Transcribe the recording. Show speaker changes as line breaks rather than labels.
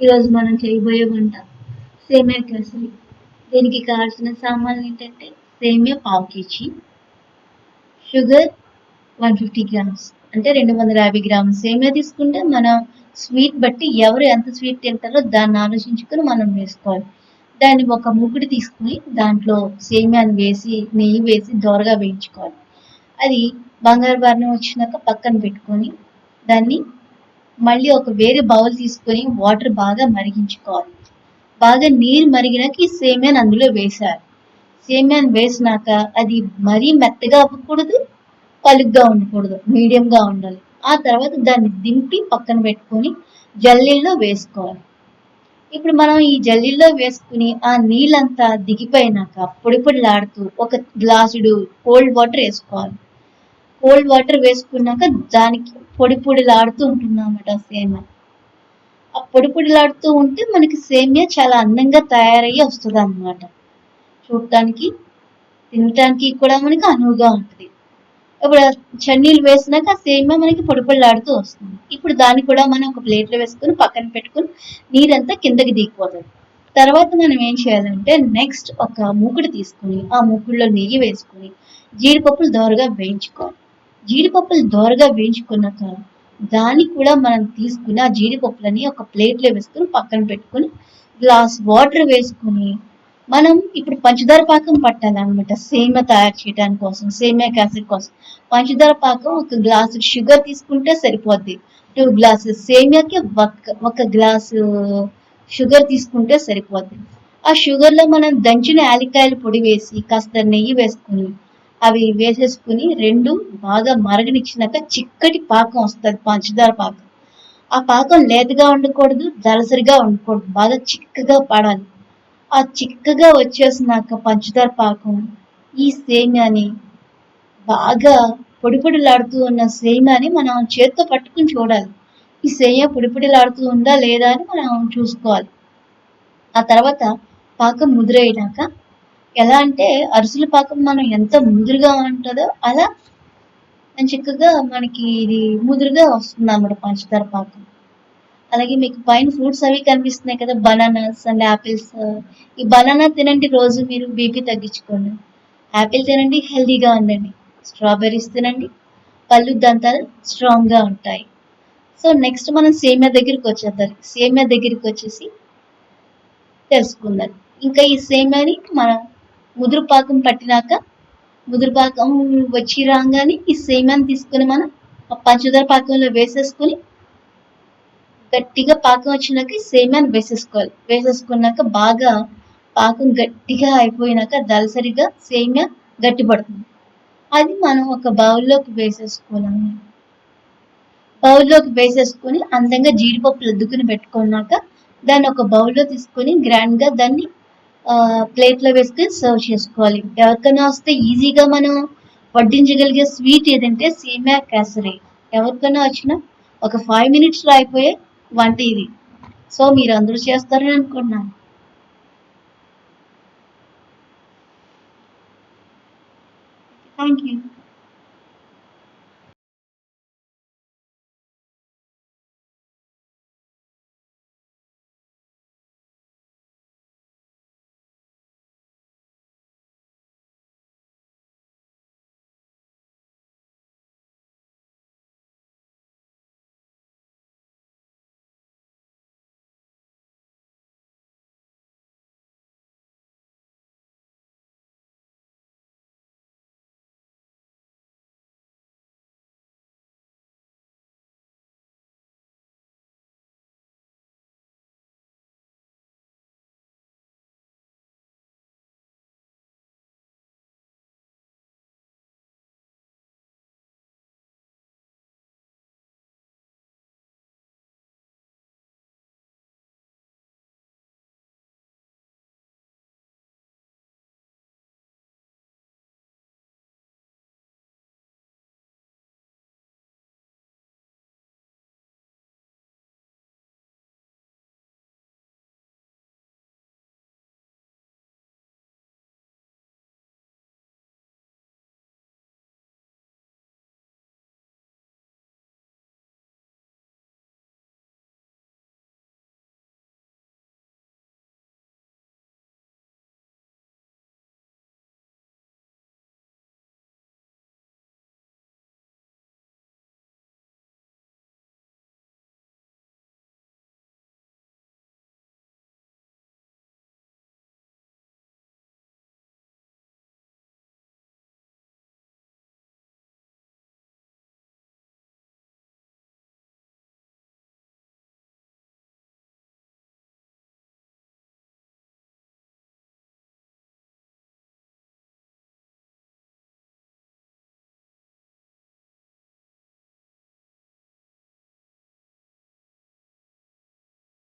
ఈరోజు మనం చేయబోయే వంట సేమియా కేసరి. దీనికి కావాల్సిన సామాన్లు ఏంటంటే సేమియా పావు KG sugar one fifty grams. అంటే రెండు వందల యాభై గ్రాములు సేమియా తీసుకుంటే మన స్వీట్ బట్టి ఎవరు ఎంత స్వీట్ తింటారో దాన్ని ఆలోచించుకొని మనం వేసుకోవాలి. దాన్ని ఒక ముగ్గుడు తీసుకుని దాంట్లో సేమియాని వేసి నెయ్యి వేసి దోరగా వేయించుకోవాలి. అది బంగారు బారిన వచ్చినాక పక్కన పెట్టుకొని దాన్ని మళ్ళీ ఒక వేరే బౌల్ తీసుకొని వాటర్ బాగా మరిగించుకోవాలి. బాగా నీరు మరిగినాక ఈ సేమియాని అందులో వేశారు. సేమియాని వేసినాక అది మరీ మెత్తగా అవ్వకూడదు పలుగ్గా ఉండకూడదు మీడియంగా ఉండాలి. ఆ తర్వాత దాన్ని దింపి పక్కన పెట్టుకొని జల్లీల్లో వేసుకోవాలి. ఇప్పుడు మనం ఈ జల్లీల్లో వేసుకుని ఆ నీళ్ళంతా దిగిపోయినాక పొడి పొడిలాడుతూ ఒక గ్లాసుడు కోల్డ్ వాటర్ వేసుకోవాలి. కోల్డ్ వాటర్ వేసుకున్నాక దానికి పొడి పొడిలాడుతూ ఉంటుందన్నమాట సేమియా. ఆ పొడి పొడిలాడుతూ ఉంటే మనకి సేమియా చాలా అందంగా తయారయ్యి వస్తుంది అన్నమాట చూడటానికి తినటానికి కూడా మనకి అనువుగా ఉంటుంది. ఇప్పుడు చన్నీళ్ళు వేసినాక ఆ సేమియా మనకి పొడి పొడిలాడుతూ వస్తుంది. ఇప్పుడు దాన్ని కూడా మనం ఒక ప్లేట్లో వేసుకొని పక్కన పెట్టుకొని నీరంతా కిందకి దిగిపోతుంది. తర్వాత మనం ఏం చేయాలంటే నెక్స్ట్ ఒక మూకుడు తీసుకుని ఆ మూకుడులో నెయ్యి వేసుకుని జీడిపప్పులు దోరగా వేయించుకోవాలి. జీడిపప్పులు దోరగా వేయించుకున్నాక దాన్ని కూడా మనం తీసుకుని ఆ జీడిపప్పులని ఒక ప్లేట్లో వేసుకుని పక్కన పెట్టుకుని గ్లాస్ వాటర్ వేసుకుని మనం ఇప్పుడు పంచదార పాకం పట్టాలన్నమాట. సేమ తయారు చేయడానికి కోసం సేమియా క్యాసెట్ కోసం. పంచదార పాకం ఒక గ్లాసు షుగర్ తీసుకుంటే సరిపోద్ది. టూ గ్లాసెస్ సేమియాకి ఒక ఒక గ్లాసు షుగర్ తీసుకుంటే సరిపోద్ది. ఆ షుగర్లో మనం దంచిన యాలికాయల పొడి వేసి కాస్త నెయ్యి వేసుకుని అవి వేసేసుకుని రెండు బాగా మరగనిచ్చినాక చిక్కటి పాకం వస్తుంది పంచదార పాకం. ఆ పాకం లేతగా ఉండకూడదు దలసరిగా ఉండకూడదు బాగా చిక్కగా పడాలి. ఆ చిక్కగా వచ్చేసినాక పంచదార పాకం ఈ సేమ్యాని బాగా పొడిపొడిలాడుతూ ఉన్న సేమ్యాని మనం చేత్తో పట్టుకుని చూడాలి. ఈ సేమ్యా పొడిపొడిలాడుతూ ఉందా లేదా అని మనం చూసుకోవాలి. ఆ తర్వాత పాకం ముదిరైనాక ఎలా అంటే అరిసెల పాకం మనం ఎంత ముదురుగా ఉంటుందో అలా చిక్కగా మనకి ఇది ముదురుగా వస్తుంది అన్నమాట పంచదార పాకం. అలాగే మీకు పైన ఫ్రూట్స్ అవి కనిపిస్తున్నాయి కదా బనానాస్ అండ్ యాపిల్స్ ఈ బనానా తినండి రోజు మీరు బీపీ తగ్గించుకోండి. యాపిల్ తినండి హెల్దీగా ఉండండి. స్ట్రాబెర్రీస్ తినండి పళ్ళు దంతాలు స్ట్రాంగ్గా ఉంటాయి. సో నెక్స్ట్ మనం సేమియా దగ్గరికి వచ్చేద్దాం. సేమియా దగ్గరికి వచ్చేసి తెలుసుకుందాం. ఇంకా ఈ సేమియాని మనం ముదురు పాకం పట్టినాక ముదురు పాకం వచ్చి రాగానే ఈ సేమ్యాన్ని తీసుకొని మనం పంచదార పాకంలో వేసేసుకొని గట్టిగా పాకం వచ్చినాక సేమ్యాన్ సేమ్యాన్ని వేసేసుకోవాలి. వేసేసుకున్నాక బాగా పాకం గట్టిగా అయిపోయినాక దలసరిగా సేమ్యా గట్టి పడుతుంది అది మనం ఒక బౌల్లోకి వేసేసుకోవాలి బౌల్లోకి వేసేసుకొని అందంగా జీడిపప్పులు అద్దుకుని పెట్టుకున్నాక దాన్ని ఒక బౌల్లో తీసుకొని గ్రాండ్గా దాన్ని ప్లేట్లో వేసుకుని సర్వ్ చేసుకోవాలి. ఎవరికైనా వస్తే ఈజీగా మనం వడ్డించగలిగే స్వీట్ ఏదంటే సీమ్యా కేసరి. ఎవరికైనా వచ్చినా ఒక ఫైవ్ మినిట్స్లో అయిపోయే వంట ఇది. సో మీరు అందరూ చేస్తారని అనుకుంటున్నాను. Thank you